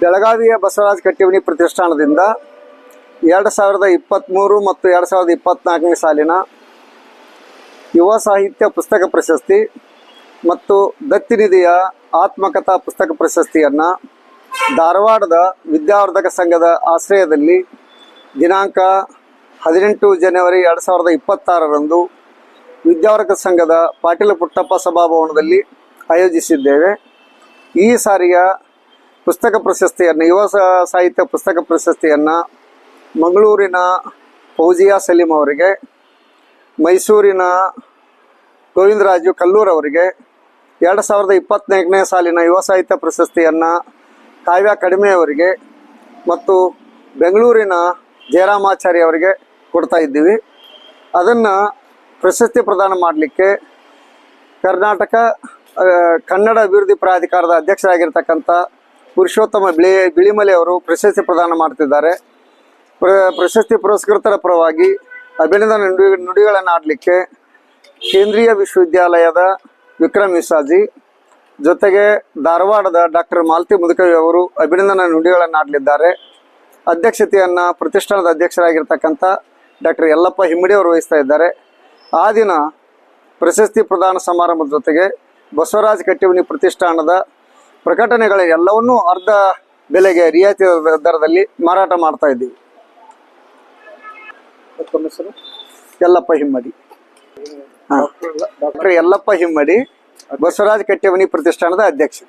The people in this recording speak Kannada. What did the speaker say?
ಬೆಳಗಾವಿಯ ಬಸವರಾಜ ಕಟ್ಟಿಮನಿ ಪ್ರತಿಷ್ಠಾನದಿಂದ ಎರಡು ಸಾವಿರದ ಇಪ್ಪತ್ತ್ಮೂರು ಮತ್ತು ಎರಡು ಸಾವಿರದ ಇಪ್ಪತ್ತ್ನಾಲ್ಕನೇ ಸಾಲಿನ ಯುವ ಸಾಹಿತ್ಯ ಪುಸ್ತಕ ಪ್ರಶಸ್ತಿ ಮತ್ತು ದತ್ತಿನಿಧಿಯ ಆತ್ಮಕಥಾ ಪುಸ್ತಕ ಪ್ರಶಸ್ತಿಯನ್ನು ಧಾರವಾಡದ ವಿದ್ಯಾವರ್ಧಕ ಸಂಘದ ಆಶ್ರಯದಲ್ಲಿ ದಿನಾಂಕ ಹದಿನೆಂಟು ಜನವರಿ ಎರಡು ಸಾವಿರದ ಇಪ್ಪತ್ತಾರರಂದು ವಿದ್ಯಾವರ್ಧಕ ಸಂಘದ ಪಾಟೀಲ ಪುಟ್ಟಪ್ಪ ಸಭಾಭವನದಲ್ಲಿ ಆಯೋಜಿಸಿದ್ದೇವೆ. ಈ ಸಾರಿಯ ಪುಸ್ತಕ ಪ್ರಶಸ್ತಿಯನ್ನು, ಯುವ ಸಾಹಿತ್ಯ ಪುಸ್ತಕ ಪ್ರಶಸ್ತಿಯನ್ನು ಮಂಗಳೂರಿನ ಫೌಜಿಯಾ ಸಲೀಂ ಅವರಿಗೆ, ಮೈಸೂರಿನ ಗೋವಿಂದರಾಜು ಕಲ್ಲೂರ್ ಅವರಿಗೆ, ಎರಡು ಸಾವಿರದ ಇಪ್ಪತ್ತ್ನಾಲ್ಕನೇ ಸಾಲಿನ ಯುವ ಸಾಹಿತ್ಯ ಪ್ರಶಸ್ತಿಯನ್ನು ಕಾವ್ಯ ಕಡಿಮೆ ಅವರಿಗೆ ಮತ್ತು ಬೆಂಗಳೂರಿನ ಜಯರಾಮಾಚಾರ್ಯ ಅವರಿಗೆ ಕೊಡ್ತಾ ಇದ್ದೀವಿ. ಅದನ್ನು ಪ್ರಶಸ್ತಿ ಪ್ರದಾನ ಮಾಡಲಿಕ್ಕೆ ಕರ್ನಾಟಕ ಕನ್ನಡ ಅಭಿವೃದ್ಧಿ ಪ್ರಾಧಿಕಾರದ ಅಧ್ಯಕ್ಷರಾಗಿರ್ತಕ್ಕಂಥ ಪುರುಷೋತ್ತಮ ಬಿಳಿ ಬಿಳಿಮಲೆ ಅವರು ಪ್ರಶಸ್ತಿ ಪ್ರದಾನ ಮಾಡ್ತಿದ್ದಾರೆ. ಪ್ರ, ಪ್ರಶಸ್ತಿ ಪುರಸ್ಕೃತರ ಪರವಾಗಿ ಅಭಿನಂದನ ನುಡಿ, ನುಡಿಗಳನ್ನು ಆಡಲಿಕ್ಕೆ ಕೇಂದ್ರೀಯ ವಿಶ್ವವಿದ್ಯಾಲಯದ ವಿಕ್ರಮ್ ವಿಸಾಜಿ ಜೊತೆಗೆ ಧಾರವಾಡದ ಡಾಕ್ಟರ್ ಮಾಲತಿ ಮುದುಕವಿ ಅವರು ಅಭಿನಂದನ ನುಡಿಗಳನ್ನು ಆಡಲಿದ್ದಾರೆ. ಅಧ್ಯಕ್ಷತೆಯನ್ನು ಪ್ರತಿಷ್ಠಾನದ ಅಧ್ಯಕ್ಷರಾಗಿರ್ತಕ್ಕಂಥ ಡಾಕ್ಟರ್ ಯಲ್ಲಪ್ಪ ಹಿಮ್ಮಡಿ ಅವರು ವಹಿಸ್ತಾ ಇದ್ದಾರೆ. ಆ ದಿನ ಪ್ರಶಸ್ತಿ ಪ್ರದಾನ ಸಮಾರಂಭದ ಜೊತೆಗೆ ಬಸವರಾಜ ಕಟ್ಟಿಮನಿ ಪ್ರತಿಷ್ಠಾನದ ಪ್ರಕಟಣೆಗಳ ಎಲ್ಲವನ್ನೂ ಅರ್ಧ ಬೆಲೆಗೆ ರಿಯಾಯಿತಿ ದರ- ದರದಲ್ಲಿ ಮಾರಾಟ ಮಾಡ್ತಾ ಇದ್ದೀವಿ. ಯಲ್ಲಪ್ಪ ಹಿಮ್ಮಡಿ. ಡಾಕ್ಟರ್ ಯಲ್ಲಪ್ಪ ಹಿಮ್ಮಡಿ ಬಸವರಾಜ ಕಟ್ಟೆಮನಿ ಪ್ರತಿಷ್ಠಾನದ ಅಧ್ಯಕ್ಷ